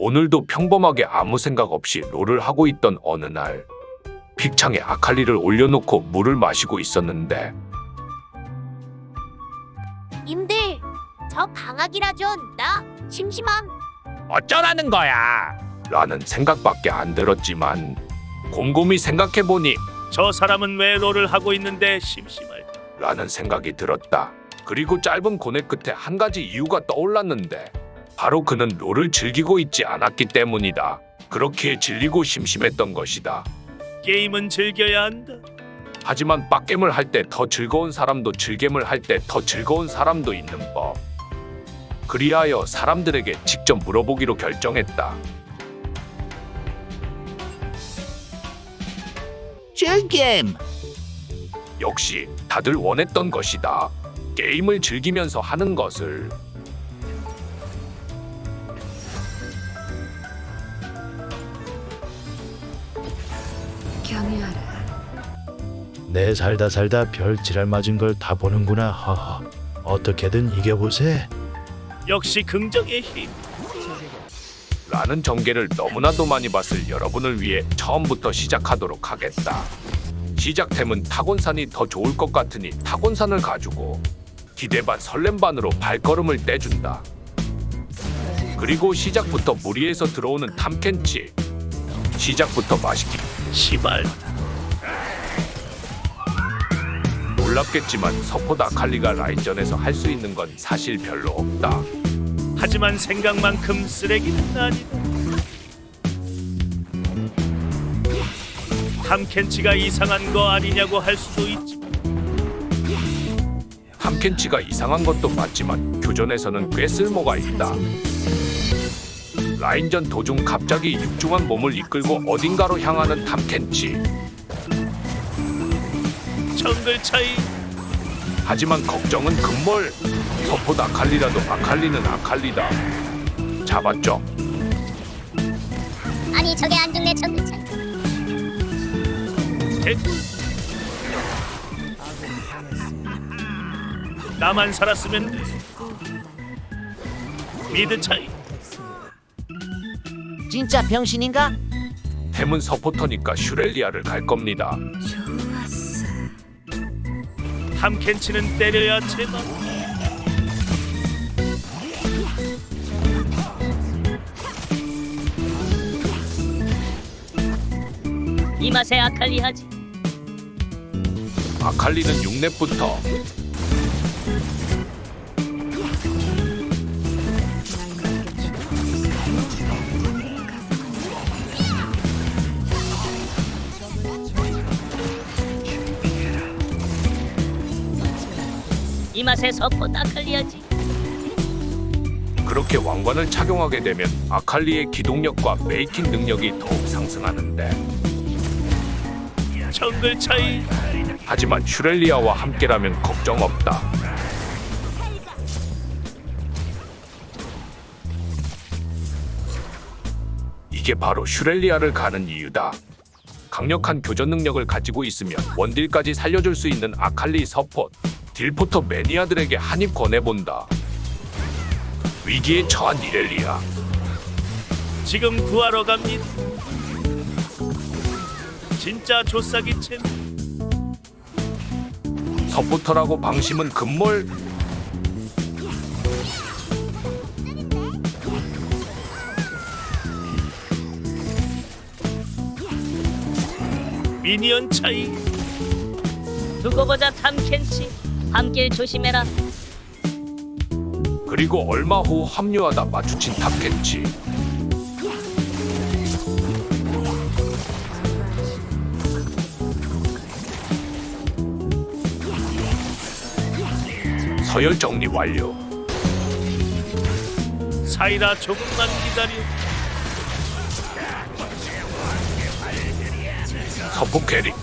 오늘도 평범하게 아무 생각 없이 롤을 하고 있던 어느 날 픽창에 아칼리를 올려놓고 물을 마시고 있었는데 님들 저 방학이라 좀나 심심함 어쩌라는 거야? 라는 생각밖에 안 들었지만 곰곰이 생각해보니 저 사람은 왜 롤을 하고 있는데 심심할까? 라는 생각이 들었다. 그리고 짧은 고뇌 끝에 한 가지 이유가 떠올랐는데 바로 그는 롤을 즐기고 있지 않았기 때문이다. 그렇기에 질리고 심심했던 것이다. 게임은 즐겨야 한다. 하지만 빡겜을 할 때 더 즐거운 사람도 즐겜을 할 때 더 즐거운 사람도 있는 법. 그리하여 사람들에게 직접 물어보기로 결정했다. 즐김 역시 다들 원했던 것이다. 게임을 즐기면서 하는 것을. 경유하라. 내 살다 살다 별 지랄 맞은 걸 다 보는구나. 허허. 어떻게든 이겨보세. 역시 긍정의 힘. 라는 전개를 너무나도 많이 봤을 여러분을 위해 처음부터 시작하도록 하겠다. 시작템은 타곤산이 더 좋을 것 같으니 타곤산을 가지고 기대 반 설렘 반으로 발걸음을 떼준다. 그리고 시작부터 무리해서 들어오는 탐켄치. 시작부터 맛있게 시발. 놀랍겠지만 서포다 칼리가 라인전에서 할 수 있는 건 사실 별로 없다. 하지만 생각만큼 쓰레기는 아니다. 탐켄치가 이상한 거 아니냐고 할 수도 있지. 탐켄치가 이상한 것도 맞지만 교전에서는 꽤 쓸모가 있다. 라인전 도중 갑자기 육중한 몸을 이끌고 어딘가로 향하는 탐켄치. 정글 차이. 하지만 걱정은 금몰. 서포드 아칼리라도 아칼리는 아칼리다. 잡았죠. 아니 저게 안 죽네 정글 차이 대... 나만 살았으면 돼. 미드 차이. 진짜 병신인가? 템은 서포터니까 슈렐리아를 갈 겁니다. 좋았어. 탐켄치는 때려야 제맛. 이 맛에 아칼리 하지. 아칼리는 6렙부터 이 맛에 서포 하지. 그렇게 왕관을 착용하게 되면 아칼리의 기동력과 메이킹 능력이 더욱 상승하는데 정글 차이. 하지만 슈렐리아와 함께라면 걱정 없다. 이게 바로 슈렐리아를 가는 이유다. 강력한 교전 능력을 가지고 있으면 원딜까지 살려줄 수 있는 아칼리 서폿, 딜포터 매니아들에게 한입 권해본다. 위기에 처한 이렐리아. 지금 구하러 갑니다. 진짜 조싸기 챔. 서포터라고 방심은 금몰 미니언 차이. 두고 보자 탐켄치. 함길 조심해라. 그리고 얼마 후 합류하다 마주친 탑켄치 서열 정리 완료 사이다 조금만 기다려. 서포 캐릭